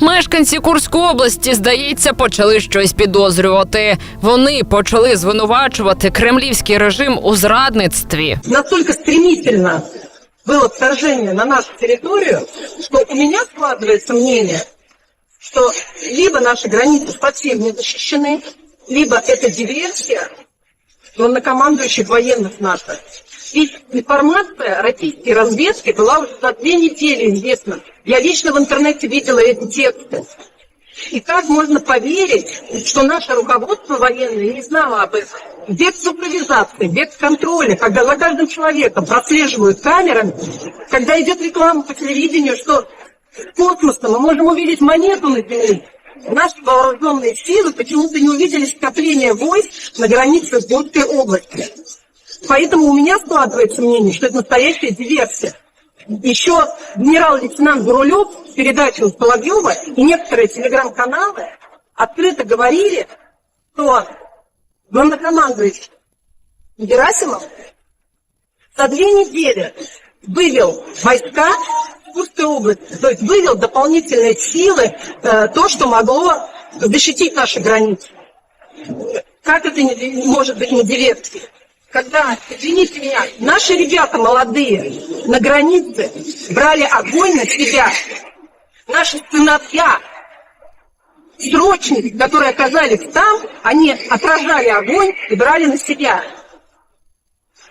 Мешканці Курської області, здається, почали щось підозрювати. Вони почали звинувачувати кремлівський режим у зрадництві. настолько стремительно было вторжение на нашу территорию, что у меня складывается мнение, что либо наши границы совсем не защищены, либо это диверсия главнокомандующих военных НАТО. Ведь информация российской разведки была уже за две недели известна. Я лично в интернете видела эти тексты. И как можно поверить, что наше руководство военное не знало об этом? Без супервизации, без контроля, когда за каждым человеком прослеживают камерами, когда идет реклама по телевидению, что с космоса мы можем увидеть монету на Земле. Наши вооруженные силы почему-то не увидели скопление войск на границе с Курской области. Поэтому у меня складывается мнение, что это настоящая диверсия. Еще генерал-лейтенант Гурулев в передаче Соловьева и некоторые телеграм-каналы открыто говорили, что главнокомандующий Герасимов за две недели вывел войска в Курской области, то есть вывел дополнительные силы, э, то, что могло защитить наши границы. Как это не, может быть не диверсией? Когда, извините меня, наши ребята молодые на границе брали огонь на себя, наши сыновья, срочники, которые оказались там, они отражали огонь и брали на себя.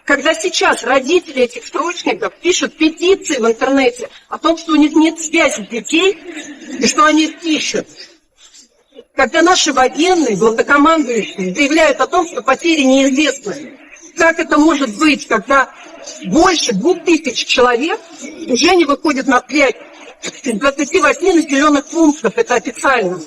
Когда сейчас родители этих срочников пишут петиции в интернете о том, что у них нет связи детей и что они их ищут. Когда наши военные, главнокомандующие заявляют о том, что потери неизвестны. Как это может быть, когда больше двух тысяч человек уже не выходят на связь из 28 населенных пунктов, это официально.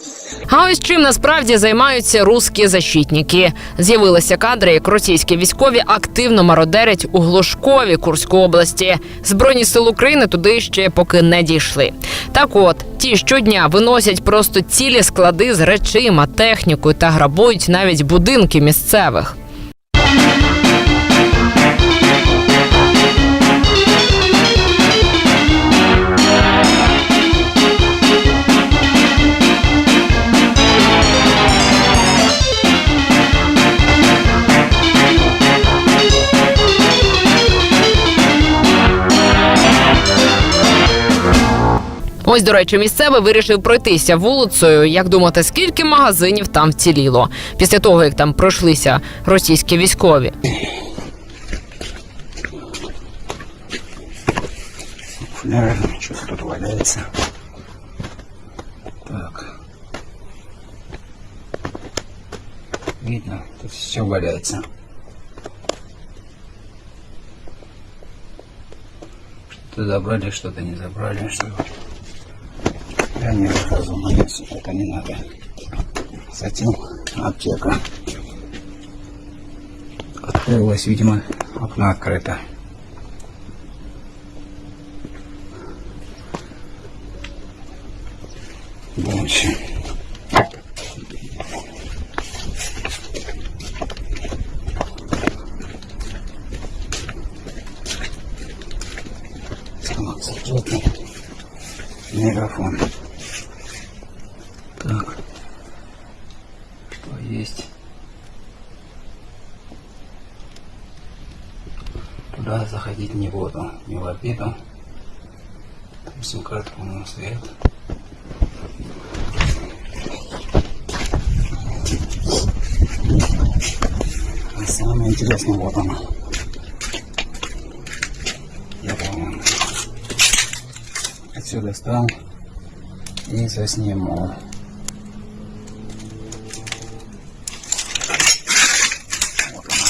А ось чим насправді займаються русські защитники. З'явилися кадри, як російські військові активно мародерять у Глушкові Курської області. Збройні сили України туди ще поки не дійшли. Так от ті щодня виносять просто цілі склади з речима, технікою та грабують навіть будинки місцевих. Ось, до речі, місцевий вирішив пройтися вулицею. Як думати, скільки магазинів там вціліло після того, як там пройшлися російські військові? Наверное, что-то тут валяется. Так. Видно, тут все валяется. Что-то забрали, что-то не забрали, что Выхожу на лес, это не надо. Затем аптека. Открылась, видимо, окно открыто. Дальше. Мегафон. Так. Что есть? Заходить не буду, не в обиду. Там сим-карту у нас стоят. А самое интересное, вот она. Я помню. Отсюда стал и засниму. Вот она.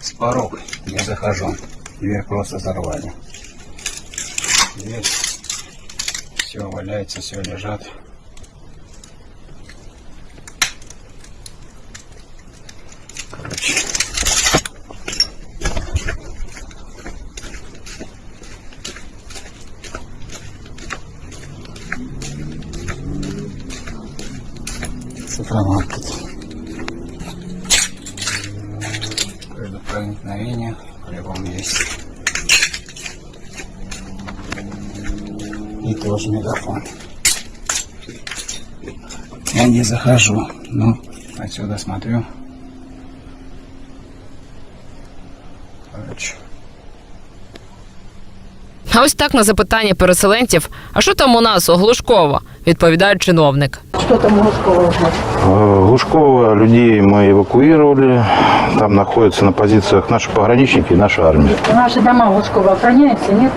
С порог не захожу. Дверь просто взорвали. Дверь. Все валяется, все лежат. Предопроникновение по-любому есть. И тоже мегафон. Я не захожу. Ну, отсюда смотрю. Короче. А ось так на запитання переселенців: а що там у нас у Глушково? відповідає чиновник. Э, Глушкова людей мы эвакуировали. Там находятся на позициях наши пограничники и наша армия. Наши дома Лужкова охраняются, нет?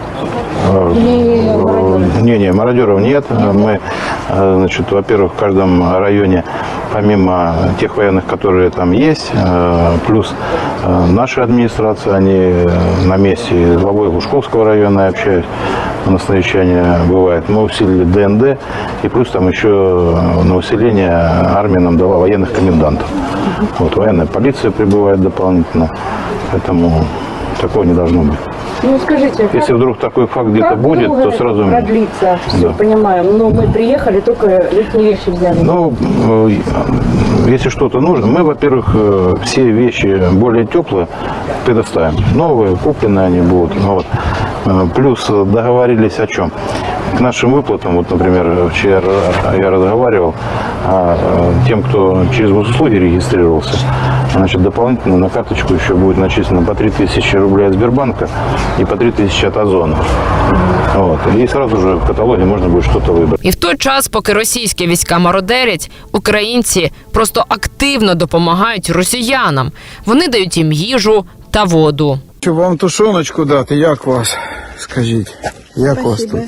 Э, Не-не, мародеров нет. Мы, э, значит, во-первых, в каждом районе, помимо тех военных, которые там есть, э, плюс э, наша администрация, они э, на месте. Главой Глушковского района общаюсь, на совещание бывает. Мы усилили ДНД, и плюс там еще на усиление армия нам дала военных комендантов. Вот, военная полиция прибывает дополнительно, поэтому такого не должно быть. Ну скажите, Если вдруг такой факт где-то будет, то сразу... продлится? Все Да. понимаем. Но мы приехали, только лишние вещи взяли. Ну, э, если что-то нужно, мы, во-первых, э, все вещи более теплые предоставим. Новые, купленные они будут. Ну, вот. Э, Плюс договорились о чем? К нашим выплатам, вот, например, вчера я разговаривал, а, э, тем, кто через госуслуги регистрировался, значит, дополнительно на карточку еще будет начислено по 3000 рублей от Сбербанка и по 3000 от Озона. Вот. И сразу же в каталоге можно будет что-то выбрать. І в той час, поки російські війська мародерять, українці просто активно допомагають росіянам. Вони дають їм їжу та воду. Хочу вам тушоночку дати, як вас? Скажіть, як вас тут?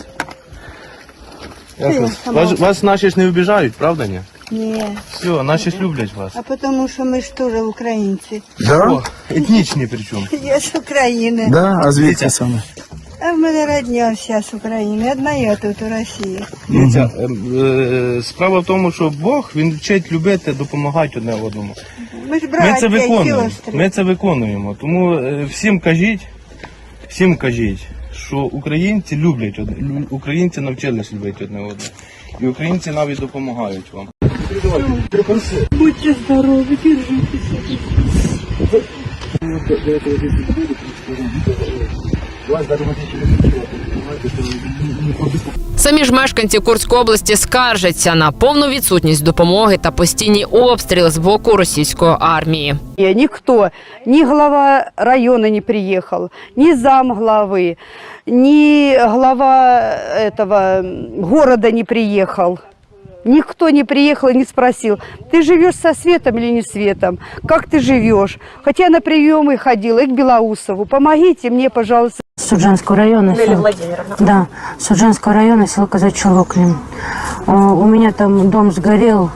Вас, вас наші ж не обіжають, правда ні? Ні, Все, наші ж люблять вас. а тому що ми ж теж українці. Да? О, етнічні причому. Я з України. Да? А звідки саме? А в мене родня вся з України. Одна я тут у Росії. Дивіться, е, е, справа в тому, що Бог він вчить любити, допомагати одне одному. Ми ж Ми це браття, виконуємо. сестри. Ми це виконуємо. Тому е, всім кажіть, всім кажіть, що українці люблять одне. Українці навчились любити одне одного. І українці навіть допомагають вам. Будьте здорові, держитеся. Самі ж мешканці Курської області скаржаться на повну відсутність допомоги та постійні обстріли з боку російської армії. Ніхто, ні глава району не приїхав, ні зам глави, ні глава этого города не приехал. Никто не приехал и не спросил, ты живешь со светом или не светом, как ты живешь. Хотя я на приемы ходила и к Белоусову. Помогите мне, пожалуйста. Суджанского района. село- Да, Суджанского района, село Казачий Локлин. Э, У меня там дом сгорел,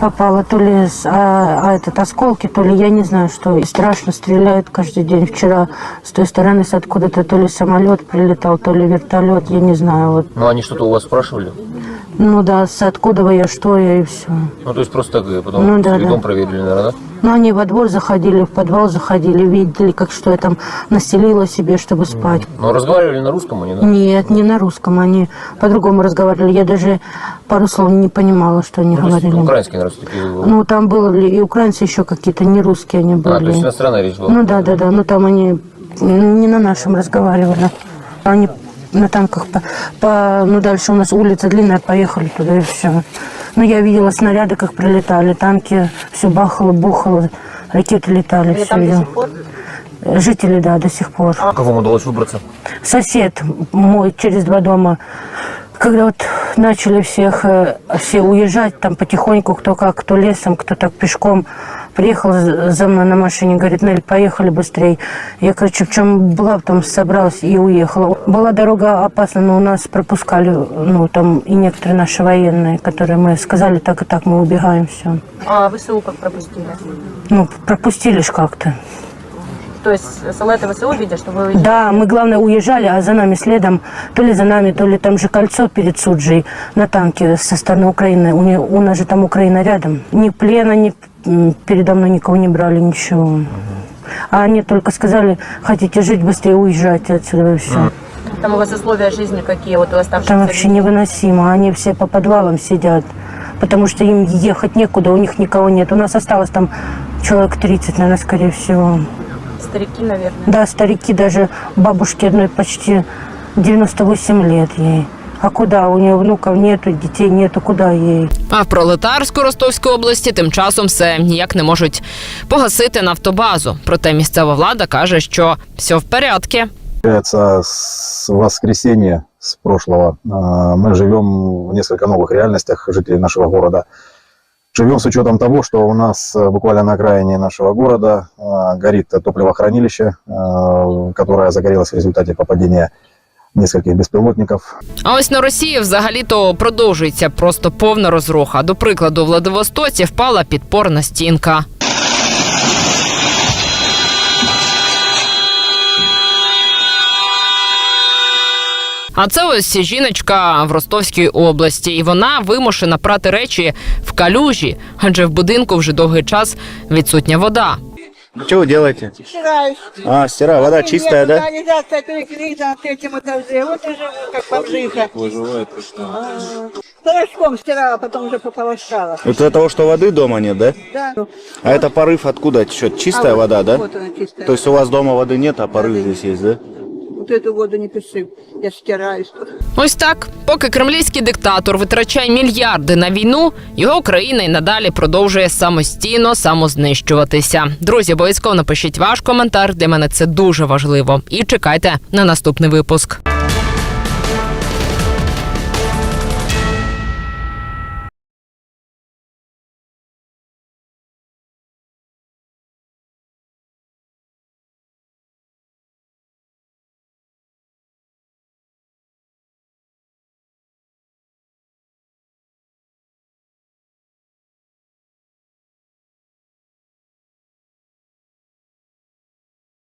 попало то ли с- а, а этот осколки, то ли я не знаю что. И страшно стреляют каждый день. Вчера с той стороны с откуда-то то ли самолет прилетал, то ли вертолет, я не знаю. Вот. Ну, они что-то у вас спрашивали? Ну да, с откуда я, что я и все. Ну, то есть просто так, э, потом Ну, да, да. проверили, наверное, да? Ну, они во двор заходили, в подвал заходили, видели, как что я там настелила себе, чтобы спать. Но разговаривали на русском они, да? Нет, не на русском, они по-другому разговаривали. Я даже пару слов не понимала, что они Ну, то есть говорили. украинские, наверное, такие. Ну, там были и украинцы еще какие-то, не русские они а, то есть были. иностранная речь была? Ну да, да, да. Ну там они не на нашем разговаривали. Они на танках по, по- ну дальше у нас улица длинная, поехали туда и все. Ну я видела снаряды, как прилетали, танки, все бахало, бухало, ракеты летали, все. Жители, да, до сих пор. Как вам удалось выбраться? Сосед мой через два дома, когда вот начали всех, э, все уезжать, там потихоньку, кто как, кто лесом, кто так пешком, приехал за мной на машине, говорит, Нель, поехали быстрей. Я, короче, в чем была, потом собралась и уехала. Была дорога опасна, но у нас пропускали, ну, там и некоторые наши военные, которые мы сказали, так и так, мы убегаем, все. А ВСУ как пропустили? Ну, пропустили ж как-то. То есть солдаты ВСУ видят, что вы Да, мы, главное, уезжали, а за нами следом, то ли за нами, то ли там же кольцо перед Суджей на танке со стороны Украины. У, не- у нас же там Украина рядом. Ни плена, ни передо мной никого не брали, ничего. А они только сказали, хотите жить, быстрее уезжайте отсюда и все. Там у вас условия жизни какие, вот у оставшихся Там вообще невыносимо. Они все по подвалам сидят, потому что им ехать некуда, у них никого нет. У нас осталось там человек 30, наверное, скорее всего. Старики, наверное. Да, старики, даже бабушке одной почти 98 лет ей. А куда? У нее внуков нету, детей нету, куда ей? А в пролетарську Ростовської області тим часом все ніяк не можуть погасити нафтобазу. Проте місцева влада каже, що все в порядку. Получается, с воскресенья, с прошлого, э, мы живем в несколько новых реальностях жителей нашего города. Живем с учетом того, что у нас э, буквально на окраине нашего города э, горит топливохранилище, э, которое загорелось в результате попадения нескольких беспилотников. А ось на Росії взагалі-то продовжується просто повна розруха. До прикладу, в Владивостоці впала підпорна стінка. А це ось жіночка в Ростовській області, і вона вимушена прати речі в калюжі, адже в будинку вже довгий час відсутня вода. Что вы делаете? Стираюсь. А, стира, вода чистая, да? Канализация перекрыта на третьем этаже. Вот живу, как бомжиха. А, Порошком стирала, потом уже пополоскала. Вот из-за того, что воды дома нет, да? Да. А это порыв откуда течет? Чистая А вот- вода, да? Вот она чистая. То есть у вас дома воды нет, а порыв здесь есть, да? Вот эту воду не пиши. Я стираюсь. Ось так, поки кремлівський диктатор витрачає мільярди на війну, його країна й надалі продовжує самостійно самознищуватися. Друзі, обов'язково напишіть ваш коментар. Для мене це дуже важливо. І чекайте на наступний випуск.